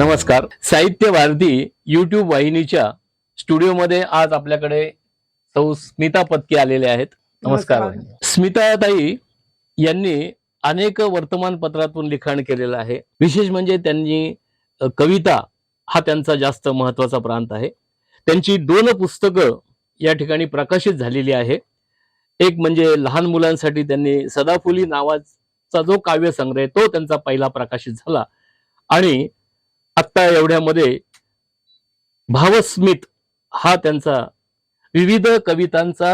नमस्कार. साहित्य भारती युट्यूब वाहिनीच्या स्टुडिओमध्ये आज आपल्याकडे सौ स्मिता पत्की आलेले आहेत. नमस्कार. नमस्कार. स्मिता ताई यांनी अनेक वर्तमानपत्रातून लिखाण केलेलं आहे. विशेष म्हणजे त्यांनी कविता हा त्यांचा जास्त महत्त्वाचा प्रांत आहे. त्यांची दोन पुस्तकं या ठिकाणी प्रकाशित झालेली आहे. एक म्हणजे लहान मुलांसाठी त्यांनी सदाफुली नावाचा जो काव्यसंग्रह आहे तो त्यांचा पहिला प्रकाशित झाला. आणि आत्ता एवढ्यामध्ये भावस्मित हा त्यांचा विविध कवितांचा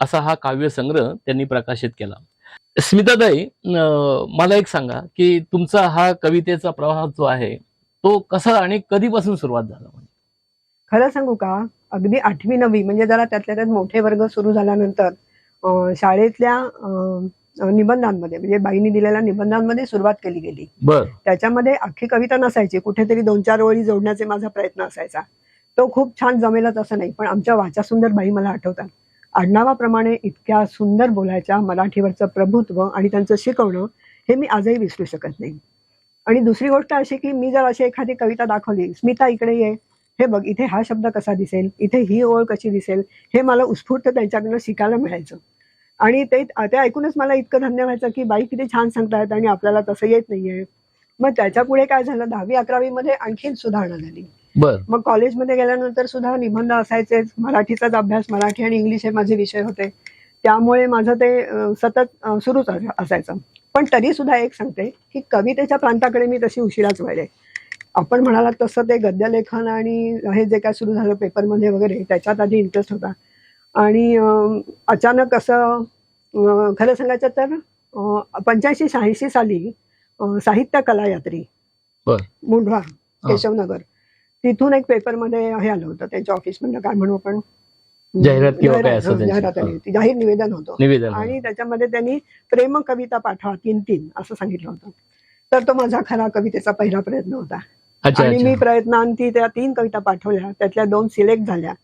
असा हा काव्यसंग्रह त्यांनी प्रकाशित केला. स्मिताताई मला एक सांगा की तुमचा हा कवितेचा प्रवाह जो आहे तो कसा आणि कधीपासून सुरुवात झाला? खरं सांगू का? अगदी आठवी नववी म्हणजे जरा त्यातल्या त्यात मोठे वर्ग सुरू झाल्यानंतर शाळेतल्या अं, निबंधांमध्ये म्हणजे बाईंनी दिलेल्या निबंधांमध्ये सुरुवात केली गेली. त्याच्यामध्ये अख्खी कविता नसायची कुठेतरी दोन चार ओळी जोडण्याचे माझा प्रयत्न असायचा. तो खूप छान जमेलच असं नाही पण आमच्या वाचा सुंदर बाई मला आठवतात. आडनावाप्रमाणे इतक्या सुंदर बोलायच्या मराठीवरचं प्रभुत्व आणि त्यांचं शिकवणं हे मी आजही विसरू शकत नाही. आणि दुसरी गोष्ट अशी की मी जर अशी एखादी कविता दाखवली स्मिता इकडे ये. हे बघ इथे हा शब्द कसा दिसेल? इथे ही ओळ कशी दिसेल? हे मला उत्स्फूर्त त्यांच्याकडनं शिकायला मिळायचं. आणि ते ते ऐकूनच मला इतकं धन्य व्हायचं की बाई किती छान सांगतायत आणि आपल्याला तसं येत नाहीये. मग त्याच्या पुढे काय झालं? दहावी अकरावी मध्ये आणखीन सुधारणा झाली. मग कॉलेजमध्ये गेल्यानंतर सुद्धा निबंध असायचेच मराठीचाच अभ्यास मराठी आणि इंग्लिश हे माझे विषय होते. त्यामुळे माझं ते सतत सुरूच अस- असायचं. पण तरी सुद्धा एक सांगते की कवितेच्या प्रांताकडे मी तशी उशिराच वळले. आपण म्हणालात तसं ते गद्यलेखन आणि हे जे काय सुरू झालं पेपरमध्ये वगैरे त्याच्यात आधी इंटरेस्ट होता. आणि अचानक असं खरं सांगायचं तर पंच्याऐंशी शहाऐंशी साली साहित्य कला यात्री. मुंढवा केशवनगर तिथून एक पेपरमध्ये हे आलं होतं त्यांच्या ऑफिसमधलं काय म्हणू आपण? जाहिरात हं. जाहिरात आली होती. जाहीर निवेदन होतं. आणि त्याच्यामध्ये त्यांनी प्रेम कविता पाठवा तीन तीन असं सांगितलं होतं. तर तो माझा खरा कवितेचा पहिला प्रयत्न होता. आणि मी प्रयत्नांती त्या तीन कविता पाठवल्या त्यातल्या दोन सिलेक्ट झाल्या.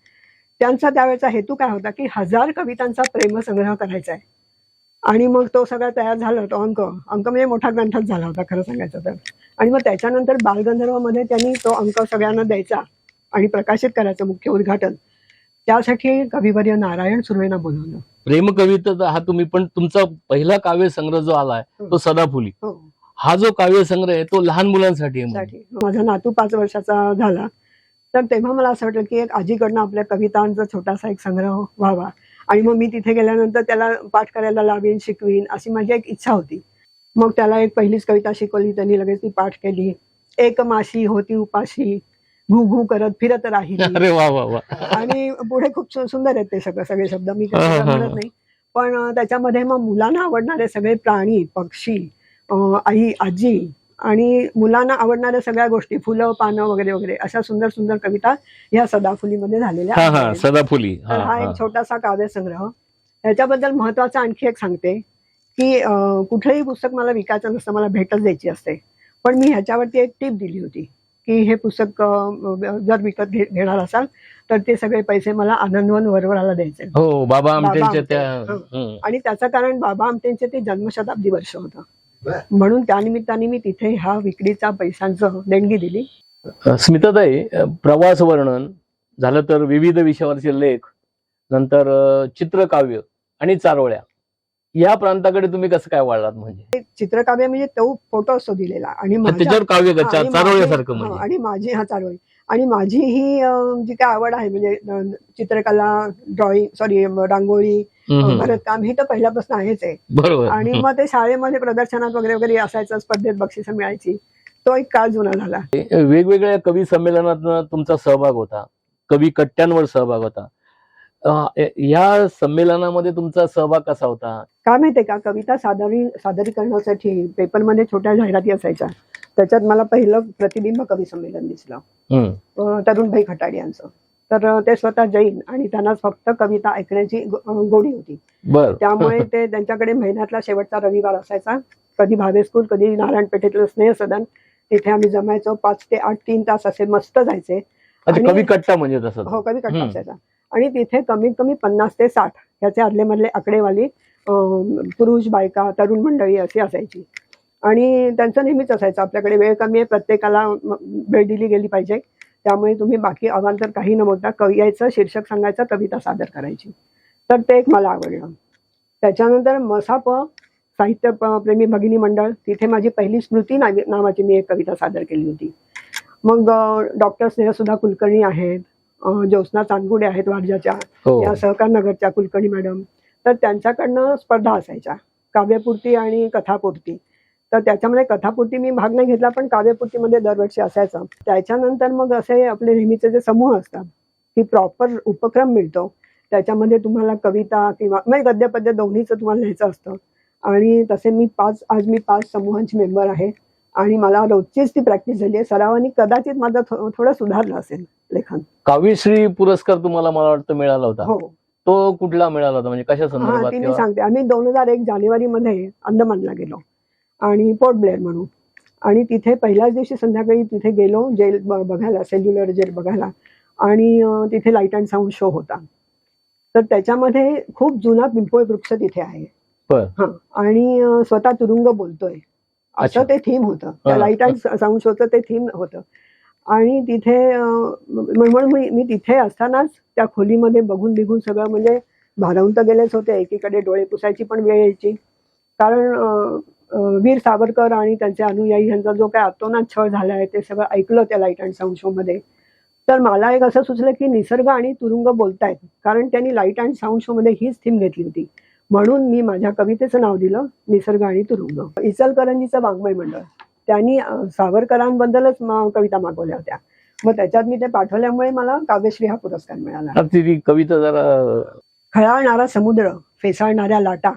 त्यांचा त्यावेळेचा हेतू काय होता की हजार कवितांचा प्रेमसंग्रह करायचा आहे. आणि मग तो सगळा तयार झाला तो अंक. अंक म्हणजे मोठा ग्रंथच झाला होता खरं सांगायचं तर. आणि मग त्याच्यानंतर बालगंधर्वमध्ये त्यांनी तो अंक सगळ्यांना द्यायचा आणि प्रकाशित करायचं मुख्य उद्घाटन. त्यासाठी कविवर्य नारायण सुर्वेना बोलवलं. प्रेम कविता हा तुम्ही पण तुमचा पहिला काव्यसंग्रह जो आलाय तो सदाफुली. हो. हा जो काव्यसंग्रह आहे तो लहान मुलांसाठी आहे माझा नातू पाच वर्षाचा झाला. तर तेव्हा मला असं वाटलं की एक आजीकडनं आपल्या कवितांचा छोटासा एक संग्रह व्हावा. आणि मग मी तिथे गेल्यानंतर त्याला पाठ करायला लावीन शिकवीन अशी माझी एक इच्छा होती. मग त्याला एक पहिलीच कविता शिकवली त्यांनी लगेच ती पाठ केली. एक माशी होती उपाशी घू घू करत फिरत राहिली. आणि पुढे खूप सुंदर आहेत ते सगळं सगळे शब्द. मी. म्हणत नाही. पण त्याच्यामध्ये मग मुलांना आवडणारे सगळे प्राणी पक्षी आई आजी आणि मुलांना आहेत सगळ्या गोष्टी फुलं पानं वगैरे वगैरे अशा सुंदर सुंदर कविता ह्या सदाफुलीमध्ये झालेल्या हा हा. सदाफुली. हा तर हा एक छोटासा काव्यसंग्रह. त्याच्याबद्दल महत्वाचं आणखी एक सांगते की कुठलंही पुस्तक मला विकायचं नसतं मला भेटच द्यायची असते. पण मी ह्याच्यावरती एक टीप दिली होती की हे पुस्तक जर विकत घेणार असाल तर ते सगळे पैसे मला आनंदवन वरवराला द्यायचे. हो बाबा. आणि त्याचं कारण बाबा आमटेंचे ते जन्मशताब्दी वर्ष होतं. म्हणून त्यानिमित्ताने मी तिथे ह्या विक्रीचा पैशांचं देणगी दिली. स्मिताताई प्रवास वर्णन झालं तर विविध विषयावरचे लेख नंतर चित्रकाव्य आणि चारोळ्या. या प्रांताकडे तुम्ही कसं काय वाढलात म्हणजे? चित्रकाव्य म्हणजे तो फोटो असतो दिलेला आणि माझ्या- त्याच्यावर काव्य हा, चारोळ्यासारखं माझी- हा, म्हणजे? आणि माझी हा चारोळी. आणि माझी ही जी काय आवड आहे म्हणजे चित्रकला ड्रॉइंग सॉरी रांगोळी. भरतकाम ही तर पहिल्यापासून आहेच आहे. बरोबर. आणि. मग ते शाळेमध्ये प्रदर्शनात वगैरे वगैरे असायचं स्पर्धेत बक्षिसं मिळायची. तो एक काळ जुना झाला. वेगवेगळ्या कवी संमेलनात तुमचा सहभाग होता. कवी कट्ट्यांवर सहभाग होता. या संमेलनामध्ये तुमचा सहभाग कसा होता? काय माहितीये का? कविता सादरी सादरीकरणासाठी पेपरमध्ये छोट्या जाहिराती असायच्या. त्याच्यात मला पहिलं प्रतिबिंब कवी संमेलन दिसलं. तरुणभाई खटाडे यांचं. तर ते स्वतः जैन आणि त्यांना फक्त कविता ऐकण्याची गोडी होती. बर. त्यामुळे ते त्यांच्याकडे महिन्यातला शेवटचा रविवार असायचा. कधी भावे स्कूल कधी नारायणपेठेतलं स्नेह सदन. तिथे आम्ही जमायचो पाच ते आठ तीन तास असे मस्त जायचे. कवी कट्टा म्हणजे हो कवी कट्टा. असायचा. आणि तिथे कमीत कमी पन्नास ते साठ ह्याचे आदले मधले आकडेवाली पुरुष बायका तरुण मंडळी अशी असायची. आणि त्यांचं नेहमीच असायचं आपल्याकडे वेळ कमी आहे प्रत्येकाला वेळ दिली गेली पाहिजे. त्यामुळे तुम्ही बाकी अवांतर काही न बोलता कवी यायचं शीर्षक सांगायचं कविता सादर करायची. तर ते एक मला आवडलं. त्याच्यानंतर मसाप साहित्य प्रेमी भगिनी मंडळ तिथे माझी पहिली स्मृती नावी- नावाची मी एक कविता सादर केली होती. मग डॉक्टर स्नेहसुधा कुलकर्णी आहेत अं, ज्योत्स्ना चांदगुडे आहेत वारजाच्या हो. या सहकार नगरच्या कुलकर्णी मॅडम. तर त्यांच्याकडनं स्पर्धा असायच्या काव्यपूर्ती आणि कथापूर्ती. तर त्याच्यामध्ये कथापूर्ती मी भाग नाही घेतला पण काव्यपूर्तीमध्ये दरवर्षी असायचं. त्याच्यानंतर मग असे आपले नेहमीचे जे समूह असतात की प्रॉपर उपक्रम मिळतो. त्याच्यामध्ये तुम्हाला कविता किंवा म्हणजे गद्य पद्य दोन्हीचं तुम्हाला लिहायचं असतं. आणि तसे मी पाच आज मी पाच समूहांची मेंबर आहे. आणि मला रोजचीच ती प्रॅक्टिस झाली आहे. सरावानी कदाचित माझं थोडं सुधारलं असेल लेखन. काव्यश्री पुरस्कार तुम्हाला मला वाटतं मिळाला होता. हो. तो कुठला मिळाला होता? म्हणजे कशा संदर्भात मी सांगते. आम्ही दोन हजार एक जानेवारी मध्ये अंदमानला गेलो. आणि पोर्ट ब्लेअर म्हणून. आणि तिथे पहिल्याच दिवशी संध्याकाळी तिथे गेलो जेल बघायला सेल्युलर जेल बघायला. आणि तिथे लाइट अँड साऊंड शो होता. तर त्याच्यामध्ये खूप जुना पिंपळ वृक्ष तिथे आहे. हा. आणि स्वतः तुरुंग बोलतोय. असं ते थीम होतं. त्या. लाइट अँड साऊंड शोचं ते थीम होतं. आणि तिथे म्हणून मी मी तिथे असतानाच त्या खोलीमध्ये बघून बिघून सगळं म्हणजे भारावून तर गेलेच होते. एकीकडे डोळे पुसायची पण वेळ यायची. कारण वीर सावरकर आणि त्यांचे अनुयायी यांचा जो काय अतोनात छळ झाला आहे ते सगळं ऐकलं त्या लाइट अँड साऊंड शो मध्ये. तर मला एक असं सुचलं की निसर्ग आणि तुरुंग बोलतायत कारण त्यांनी लाइट अँड साऊंड शो मध्ये हीच थीम घेतली होती. म्हणून मी माझ्या कवितेचं नाव दिलं निसर्ग आणि तुरुंग. इचलकरंजीचं वाङ्मय मंडळ. त्यांनी सावरकरांबद्दलच म- कविता मागवल्या होत्या. मग त्याच्यात मी ते पाठवल्यामुळे मला काव्यश्री हा पुरस्कार मिळाला. कविता जरा खळाळणारा समुद्र फेसाळणाऱ्या लाटा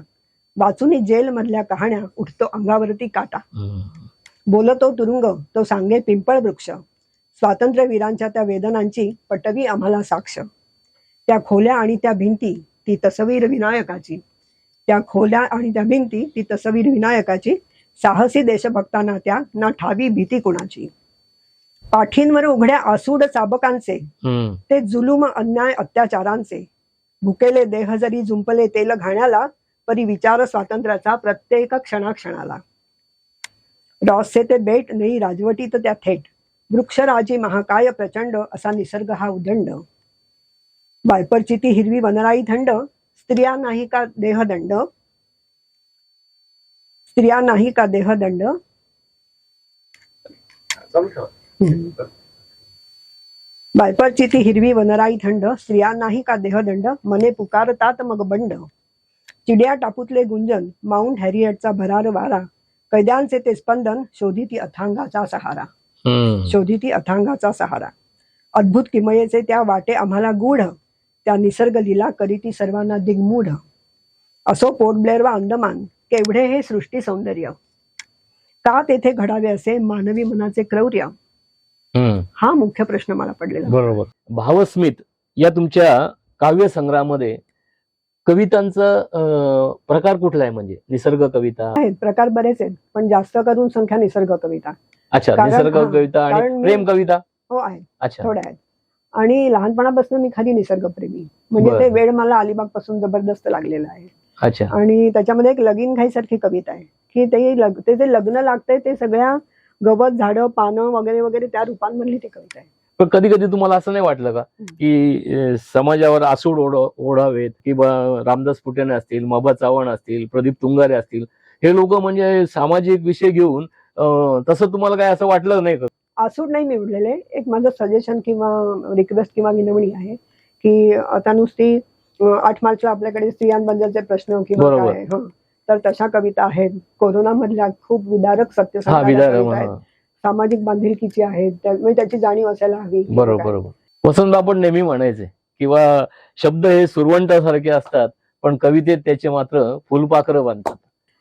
वाचूनी जेल मधल्या कहाण्या उठतो अंगावरती काटा. बोलतो तुरुंग तो सांगे पिंपळ वृक्ष. स्वातंत्र्यवीरांच्या त्या वेदनांची पटवी आम्हाला साक्ष. त्या खोल्या आणि त्या भिंती ती तसवीर विनायकाची. त्या खोल्या आणि त्या भिंती ती तसवीर विनायकाची. साहसी देशभक्तांना त्या ना ठावी भीती कुणाची? पाठींवर उघड्या आसूड चाबकांचे. ते जुलूम अन्याय अत्याचारांचे. भुकेले देह जरी जुंपले तेल घाण्याला परी विचार स्वातंत्र्याचा प्रत्येक क्षणाक्षणाला. रॉसचे ते बेट नेई राजवटीत त्या थेट. वृक्षराजी महाकाय प्रचंड असा निसर्ग हा उदंड. वायपरची ती हिरवी वनराई थंड स्त्रिया नाही का देहदंड? स्त्रिया नाही का देहदंड? बायपरची ती हिरवी वनराई थंड स्त्रिया नाही का देहदंड? मने पुकारतात मग बंड. चिडिया टापूतले गुंजन माउंट हॅरिएटचा भरार वारा कैद्यांचे ते स्पंदन शोधिती अथांगाचा सहारा. शोधिती अथांगाचा सहारा. अद्भुत किमयेचे त्या वाटे आम्हाला गूढ त्या निसर्ग लीला करीती सर्वांना दिग्मूढ. असो पोर्ट ब्लेअर वा अंदमान केवढे हे सृष्टी सौंदर्य. का तेथे घडावे असे मानवी मनाचे क्रौर्य. हा मुख्य प्रश्न मला पडलेला. बरोबर. भावस्मित या तुमच्या काव्य संग्रहामध्ये कवितांचा प्रकार कुठला आहे म्हणजे? निसर्ग कविता? आहेत प्रकार बरेच आहेत पण जास्त करून संख्या निसर्ग कविता. अच्छा कारण- निसर्ग हा, कविता आणि मी- प्रेम कविता? हो आहेत अच्छा. थोड्या आहेत. आणि लहानपणापासून मी खाली निसर्गप्रेमी. म्हणजे बरं. ते वेळ मला अलिबागपासून जबरदस्त लागलेला आहे. अच्छा. आणि त्याच्यामध्ये एक लगीन घाईसारखी कविता आहे की ते लग ते जे लग्न लागतंय ते सगळ्या गवत झाडं पानं वगैरे वगैरे त्या रूपांमधली ती कविता आहे. पण कधी कधी तुम्हाला असं नाही वाटलं का की समाजावर आसूड ओढ ओढावेत किंवा रामदास फुटेने असतील मबा चव्हाण असतील प्रदीप तुंगारे असतील हे लोक म्हणजे सामाजिक विषय घेऊन तसं तुम्हाला काय असं वाटलं नाही का आसूड नाही मी उडलेले एक माझं सजेशन किंवा रिक्वेस्ट किंवा विनवणी आहे की आता नुसती आठ मार्चला आपल्याकडे स्त्रियांबद्दलचे प्रश्न किंवा. काय. तर तशा कविता आहेत कोरोना मधल्या खूप विदारक सत्य आहेत. सामाजिक बांधिलकीची आहेत त्या- म्हणजे त्याची जाणीव असायला हवी. बरोबर बरोबर. वसंत आपण नेहमी म्हणायचे किंवा शब्द हे सुरवंटासारखे असतात पण कवितेत त्याचे मात्र फुलपाखरं बांधतात.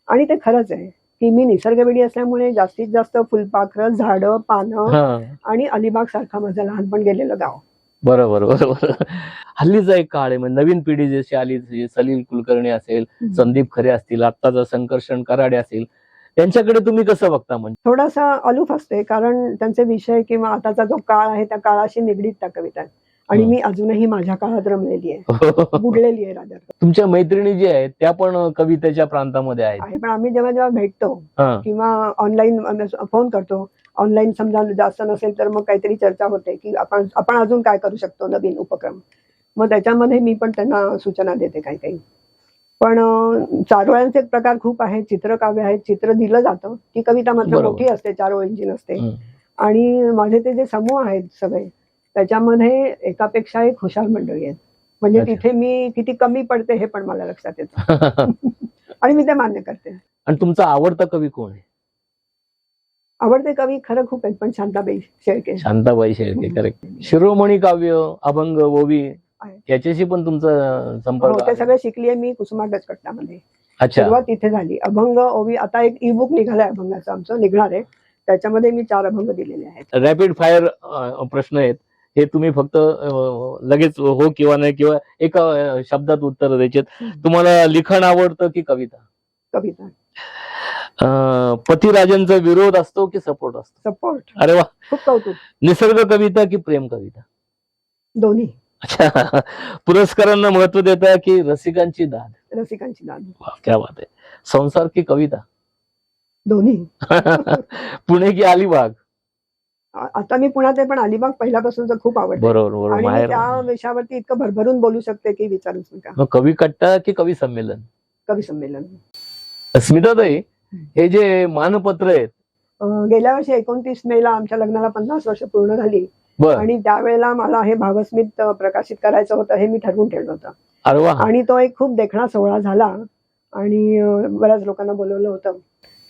आणि ते खरंच आहे की मी निसर्गवेडी असल्यामुळे जास्तीत जास्त फुलपाखरं झाडं पानं आणि अलिबाग सारखा माझं लहानपण गेलेलं गाव. बरोबर बरोबर. हल्लीचा एक काळ आहे म्हणजे नवीन पिढी जशी आली सलील कुलकर्णी असेल संदीप खरे असतील आत्ताचा संकर्षण कराडे असेल त्यांच्याकडे तुम्ही कसं बघता म्हणजे? थोडासा अलूफ असते कारण त्यांचे विषय किंवा आताचा जो काळ आहे त्या काळाशी निगडीत त्या कविता. आणि. मी अजूनही माझ्या काळात रमलेली आहे. बुडलेली आहे राजा. तुमच्या मैत्रिणी जे आहेत त्या पण कवितेच्या प्रांतामध्ये आहेत. आहे पण आम्ही जेव्हा जेव्हा भेटतो. किंवा ऑनलाईन फोन करतो ऑनलाईन समजा जास्त नसेल तर मग काहीतरी चर्चा होते की आपण आपण अजून काय करू शकतो नवीन उपक्रम. मग त्याच्यामध्ये मी पण त्यांना सूचना देते काही काही. पण चारोळ्यांचे प्रकार खूप आहेत चित्रकाव्य आहेत चित्र दिलं जातं ती कविता मात्र. मोठी असते चार ओळींची नसते. आणि माझे ते जे समूह आहेत सगळे त्याच्यामध्ये एकापेक्षा एक हुशार मंडळी आहेत म्हणजे. तिथे मी किती कमी पडते हे पण मला लक्षात येतं आणि मी ते मान्य करते आणि तुमचा आवडता कवी कोण आहे आवडते कवी खरं खूप आहेत पण शांताबाई शेळके शांताबाई शेळके करेक्ट शिरोमणी काव्य अभंग ओवी. याच्याशी पण तुमचा हो संपर्क ते आहे? सगळे शिकलीये मी कुसुमा गजकट्टामध्ये अच्छा. सुरुवात तिथे झाली. अभंग ओवी आता एक ई बुक निघालंय अभंगाचं आमचं निघणार आहे. त्याच्यामध्ये मी चार अभंग दिलेले आहेत. रॅपिड फायर प्रश्न आहेत. हे तुम्ही फक्त अ, लगेच हो किंवा नाही किंवा एका अ, शब्दात उत्तर द्यायचे तुम्हाला लिखाण आवडतं की कविता? कविता. अ, पतिराजांचा विरोध असतो की सपोर्ट असतो? सपोर्ट. अरे वा. खूप कौतुक. निसर्ग कविता की प्रेम कविता? दोन्ही. अच्छा. पुरस्कारांना महत्त्व देता की रसिकांची दाद? रसिकांची दाद. क्या बात आहे. संसार की कविता? दोन्ही. पुणे की अलिबाग? आ- आता मी पुण्यात आहे पण अलिबाग पहिल्यापासूनच खूप आवडतं. बरोबर बरोबर. आणि मी माहेर त्या विषयावरती इतकं भरभरून बोलू शकते की विचारूच नका. मग कवी कट्टा की कवी संमेलन? कवी संमेलन. स्मिताताई हे जे मानपत्र आहेत अं, गेल्या वर्षी एकोणतीस मे ला आमच्या लग्नाला पन्नास वर्ष पूर्ण झाली. बर. आणि त्यावेळेला मला हे भावस्मित अं, प्रकाशित करायचं होतं हे मी ठरवून ठेवलं होतं. अरे वा. आणि तो एक खूप देखणा सोहळा झाला आणि अं, बऱ्याच लोकांना बोलवलं होतं.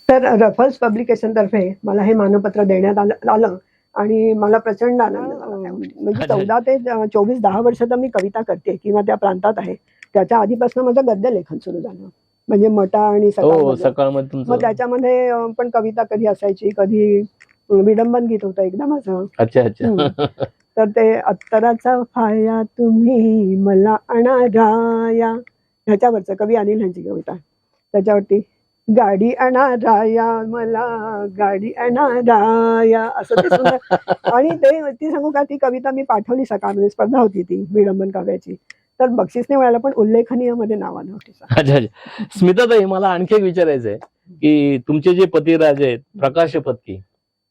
तर रफल्स पब्लिकेशन तर्फे मला हे मानपत्र देण्यात आलं आलं आणि मला प्रचंड आनंद झाला त्या गोष्टीत. म्हणजे अच्छा. चौदा ते अं, चोवीस दहा वर्ष तर मी कविता करते किंवा त्या प्रांतात आहे. त्याच्या आधीपासून माझं गद्य लेखन सुरू झालं. म्हणजे मटा आणि हो सकाळमध्ये. सकाळ मग तुमचं त्याच्यामध्ये अं, पण कविता कधी असायची कधी विडंबन गीत होतं एकदा माझं. अच्छा अच्छा. तर ते अत्तराचा फाया तुम्ही मला अनाराया ह्याच्यावरचं कवी अनिल यांची कविता. त्याच्यावरती गाडी अनाराया मला गाडी अनाराया असं ते सुंदर. आणि ते ती सांगू का ती कविता मी पाठवली सकाळमध्ये स्पर्धा होती ती विडंबन काव्याची. तर बक्षीस नाही मिळालं पण उल्लेखनीयमध्ये नाव आलं होती स्मिताताई मला आणखी एक विचारायचं आहे की तुमचे जे पतिराज आहेत प्रकाश पत्की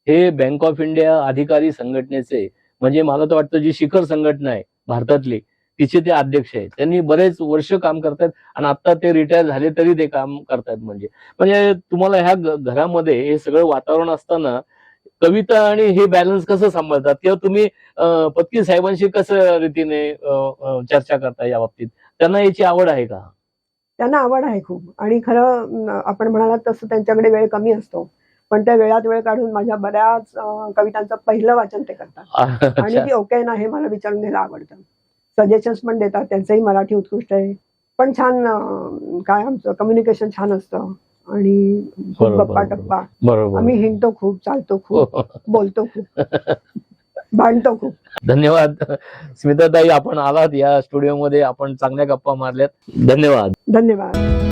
हे बँक ऑफ इंडिया अधिकारी संघटनेचे म्हणजे मला तर वाटतं जी शिखर संघटना आहे भारतातली तिचे ते अध्यक्ष आहेत. त्यांनी बरेच वर्ष काम करतायत आणि आता ते रिटायर झाले तरी ते काम करतायत म्हणजे. म्हणजे तुम्हाला ह्या घरामध्ये हे सगळं वातावरण असताना कविता आणि हे बॅलन्स कसं सांभाळतात? किंवा तुम्ही पत्की साहेबांशी कसं रीतीने चर्चा करता या बाबतीत? त्यांना याची आवड आहे का? त्यांना आवड आहे खूप. आणि खरं आपण म्हणालात तसं त्यांच्याकडे वेळ कमी असतो. पण त्या वेळात वेळ काढून माझ्या बऱ्याच कवितांचं पहिलं वाचन ते करतात. आणि ती ओके ना हे मला विचारून घ्यायला आवडतं. सजेशन्स पण देतात त्यांचंही मराठी उत्कृष्ट आहे. पण छान काय आमचं कम्युनिकेशन छान असतं. आणि गप्पा. टप्पा. बरोबर. आम्ही हिंडतो खूप चालतो खूप बोलतो खूप भांडतो खूप. धन्यवाद. स्मिताताई आपण आलात या स्टुडिओमध्ये. आपण चांगल्या गप्पा मारल्यात. धन्यवाद. धन्यवाद.